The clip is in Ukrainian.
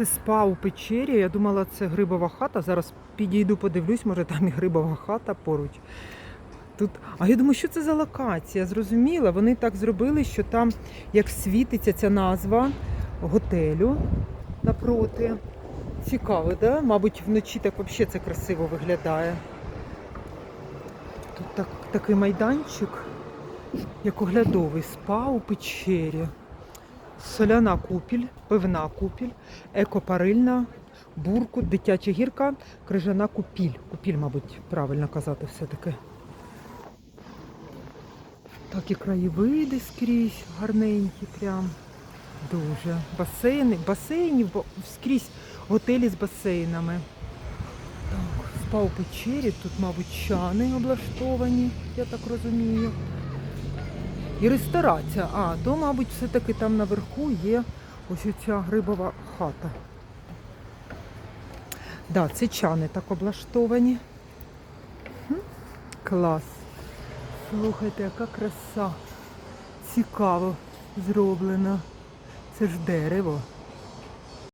Це спа у печері. Я думала, це грибова хата. Зараз підійду, подивлюсь, може там і грибова хата поруч. Тут, а я думаю, що це за локація? Зрозуміла, вони так зробили, що там як світиться ця назва готелю напроти. Цікаво, да? Мабуть, вночі так взагалі це красиво виглядає. Тут так, такий майданчик, як оглядовий спа у печері. Соляна купіль, пивна купіль, екопарильна, буркут, дитяча гірка, крижана купіль. Купіль, мабуть, правильно казати все-таки. Так і краєвиди скрізь гарненькі прям. Дуже. Басейни, басейнів, скрізь готелі з басейнами. Так, спа у печері, тут, мабуть, чани облаштовані, я так розумію. І ресторація. А, то, мабуть, все-таки там наверху є ось оця грибова хата. Да, це чани так облаштовані. Клас. Слухайте, яка краса. Цікаво зроблена. Це ж дерево.